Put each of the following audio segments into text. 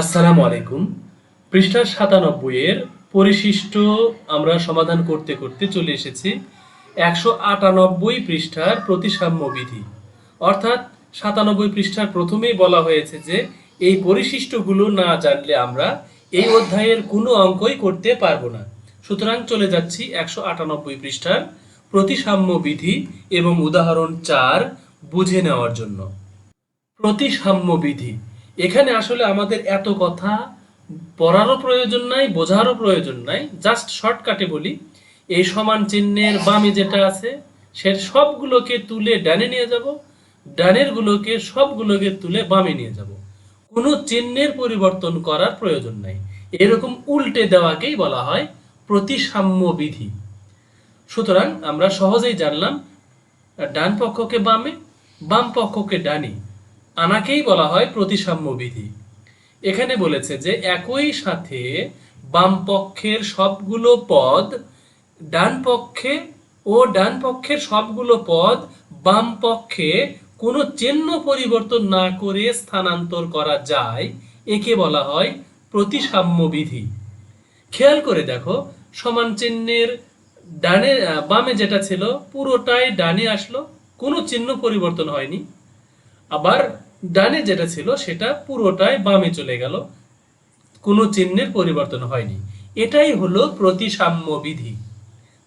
আসসালামু আলাইকুম। পৃষ্ঠা সাতানব্বই এর পরিশিষ্ট আমরা সমাধান করতে করতে চলে এসেছি একশো আটানব্বই পৃষ্ঠার প্রতিসাম্য বিধি। অর্থাৎ সাতানব্বই পৃষ্ঠার প্রথমেই বলা হয়েছে যে, এই পরিশিষ্টগুলো না জানলে আমরা এই অধ্যায়ের কোনো অঙ্কই করতে পারব না। সুতরাং চলে যাচ্ছি একশো আটানব্বই পৃষ্ঠার প্রতিসাম্য বিধি এবং উদাহরণ চার বুঝে নেওয়ার জন্য। প্রতিসাম্য বিধি। এখানে আসলে আমাদের এত কথা পড়ারও প্রয়োজন নাই, বোঝারও প্রয়োজন নাই। জাস্ট শর্টকাটে বলি, এই সমান চিহ্নের বামে যেটা আছে, সে সবগুলোকে তুলে ডানে নিয়ে যাব, ডানের গুলোকে সবগুলোকে তুলে বামে নিয়ে যাব। কোনো চিহ্নের পরিবর্তন করার প্রয়োজন নাই। এরকম উল্টে দেওয়াকেই বলা হয় প্রতিসাম্য বিধি। সুতরাং আমরা সহজেই জানলাম, ডান পক্ষকে বামে, বাম পক্ষকে ডানি। আনাকেই বলা হয় প্রতিসাম্য বিধি। এখানে বলেছে যে একই সাথে বাম পক্ষের সবগুলো পদ, ডান পক্ষে ও ডান পক্ষের সবগুলো পদ বাম পক্ষে কোনো চিহ্ন পরিবর্তন না করে স্থানান্তর করা যায়, একে বলা হয় প্রতিসাম্য বিধি। খেয়াল করে দেখো, সমান চিহ্নের ডানে, বামে যেটা ছিল পুরোটাই ডানে আসলো, কোনো চিহ্ন পরিবর্তন হয়নি। আবার ডানে যেটা ছিল সেটা পুরোটাই বামে চলে গেল। কোনো চিহ্নের পরিবর্তন হয়নি। এটাই হলো প্রতিসাম্য বিধি।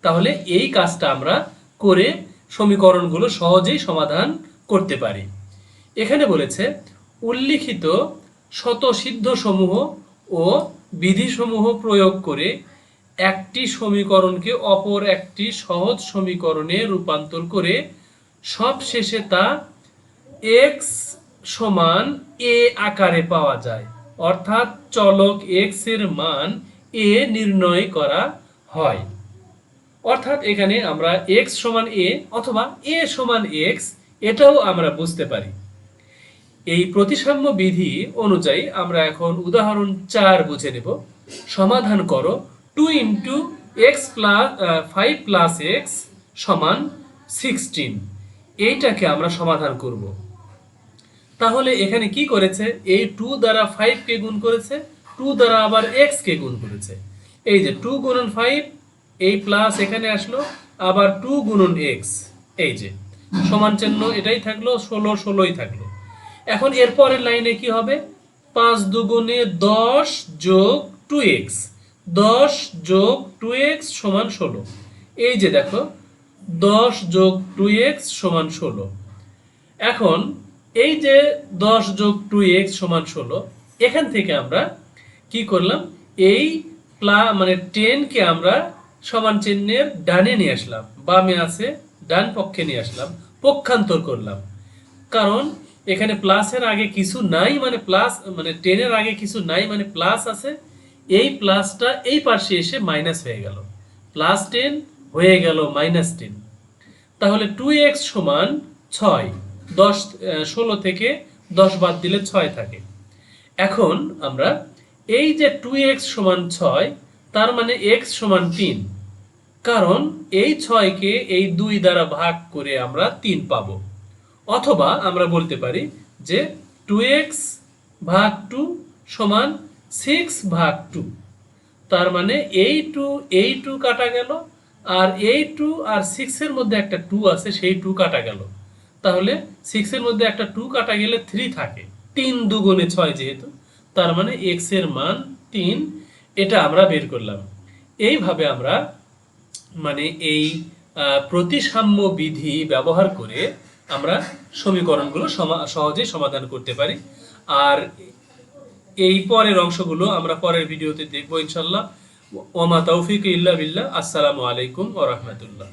তাহলে এই কাজটা আমরা করে সমীকরণগুলো সহজেই সমাধান করতে পারি। এখানে বলেছে, উল্লিখিত শতসিদ্ধ সমূহ ও বিধিসমূহ প্রয়োগ করে একটি সমীকরণকে অপর একটি সহজ সমীকরণে রূপান্তর করে সব শেষে তা এক্স সমান এ আকারে পাওয়া যায়। অর্থাৎ চলক এক্সের মান এ নির্ণয় করা হয়। অর্থাৎ এখানে আমরা এক্স সমান এ অথবা এ সমান এক্স এটাও আমরা বুঝতে পারি। এই প্রতিসাম্য বিধি অনুযায়ী আমরা এখন উদাহরণ চার বুঝে নেব। সমাধান করো two into x plus five plus x সমান সিক্সটিন। এইটাকে আমরা সমাধান করব। তাহলে এখানে কি করেছে? এই টু দ্বারা ফাইভ কে গুণ করেছে টু দ্বারা আবার এক্স কে গুণ করেছে। এই যে টু গুণন ফাইভ এই প্লাস এখানে আসলো, আবার টু গুণন এক্স এই যে। সমান চিহ্ন এটাই থাকল, ষোলো, ষোলোই থাকল। এখন এরপরের লাইনে কি হবে? পাঁচ দুগুণে দশ যোগ টু এক্স দশ যোগ টু এক্স সমান ষোলো। এই যে দেখো, দশ যোগ টু এক্স সমান ষোলো। এখন এই যে দশ যোগ টু এক্স সমান ষোলো, এখান থেকে আমরা কি করলাম? এই প্লা মানে টেনকে আমরা সমান চিহ্নের ডানে নিয়ে আসলাম, বামে আছে, ডান পক্ষে নিয়ে আসলাম, পক্ষান্তর করলাম। কারণ এখানে প্লাসের আগে কিছু নাই মানে প্লাস মানে টেনের আগে কিছু নাই মানে প্লাস আছে, এই প্লাসটা এই পাশে এসে মাইনাস হয়ে গেল। প্লাস টেন হয়ে গেল মাইনাস টেন তাহলে টু এক্স সমান ছয়। দশ ষোলো থেকে দশ বাদ দিলে ছয় থাকে। এখন আমরা এই যে টু এক্স সমান ছয়, তার মানে এক্স সমান তিন। কারণ এই ছয়কে এই দুই দ্বারা ভাগ করে আমরা তিন পাব। অথবা আমরা বলতে পারি যে টু এক্স ভাগ টু সমান সিক্স ভাগ টু তার মানে এই টু এই টু কাটা গেল, আর এই টু আর সিক্সের মধ্যে একটা টু আছে, সেই টু কাটা গেল। তাহলে সিক্সের মধ্যে একটা টু কাটা গেলে থ্রি থাকে। তিন দুগুণে ছয় যেহেতু, তার মানে এক্সের মান তিন, এটা আমরা বের করলাম। এইভাবে আমরা মানে এই প্রতিসাম্য বিধি ব্যবহার করে আমরা সমীকরণগুলো সমা- সহজেই সমাধান করতে পারি। আর এই পরের অংশগুলো আমরা পরের ভিডিওতে দেখব ইনশাল্লাহ। ওমা তৌফিক ইল্লা বিল্লাহ। আসসালামু আলাইকুম ওয়া রাহমাতুল্লাহ।